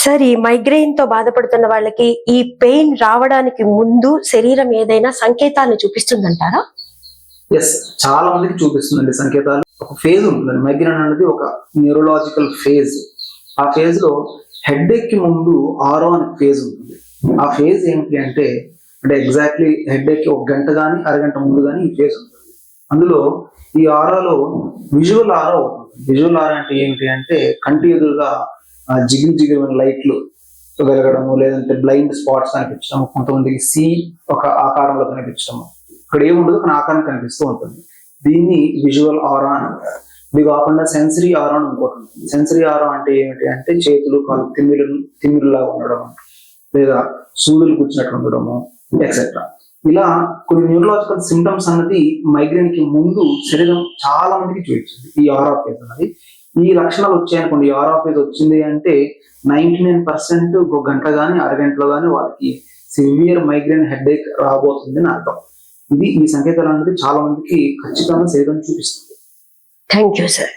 Sir ఈ మైగ్రెయిన్తో బాధపడుతున్న వాళ్ళకి ఈ పెయిన్ రావడానికి ముందు శరీరం ఏదైనా సంకేతాలను చూపిస్తుందంటారా? ఎస్ చాలా మందికి చూపిస్తుందండి సంకేతాలు. ఒక ఫేజ్ ఉంటుంది మైగ్రేన్ అనేది ఒక న్యూరలాజికల్ ఫేజ్ ఆ ఫేజ్లో హెడ్ ఎక్కి ముందు ఆరో అనే ఫేజ్ ఉంటుంది. ఆ ఫేజ్ ఏంటి అంటే అంటే ఎగ్జాక్ట్లీ హెడ్ ఎక్కి ఒక గంట కానీ అరగంట ముందు కానీ ఈ ఫేజ్ ఉంటుంది. అందులో ఈ ఆరాలో విజువల్ ఆరా ఉంటుంది. విజువల్ ఆరా అంటే ఏంటి అంటే కంటి ఎదురుగా జిగిరి జిగురు లైట్లు వెలగడము లేదంటే బ్లైండ్ స్పాట్స్ కనిపించడము కొంతమందికి సి ఒక ఆకారంలో కనిపించడము. ఇక్కడ ఏముండదు కానీ ఆకారం కనిపిస్తూ ఉంటుంది. దీన్ని విజువల్ ఆరా అంటారు. ఇది కాకుండా సెన్సరీ ఆరా అని ఇంకోటి ఉంటుంది. సెన్సరీ ఆరా అంటే ఏమిటి అంటే చేతులు కాలు తిమ్మిరు తిమ్మిరులా ఉండడం లేదా సూదులు కూర్చున్నట్టు ఉండడము ఎక్సెట్రా ఇలా కొన్ని న్యూరలాజికల్ సిమ్టమ్స్ అన్నది మైగ్రేన్కి ముందు శరీరం చాలా మందికి చూపించింది. ఈ ఆరా ఫేజ్ అన్నది. ఈ లక్షణాలు వచ్చాయనుకోండి ఈ వచ్చింది అంటే నైన్టీ నైన్ పర్సెంట్ ఒక గంట కానీ అరగంటలో కానీ వాళ్ళకి సివియర్ మైగ్రేన్ హెడేక్ రాబోతుంది అని అర్థం. ఇది ఈ సంకేతాలు అనేది చాలా మందికి ఖచ్చితంగా శరీరం చూపిస్తుంది. Thank you sir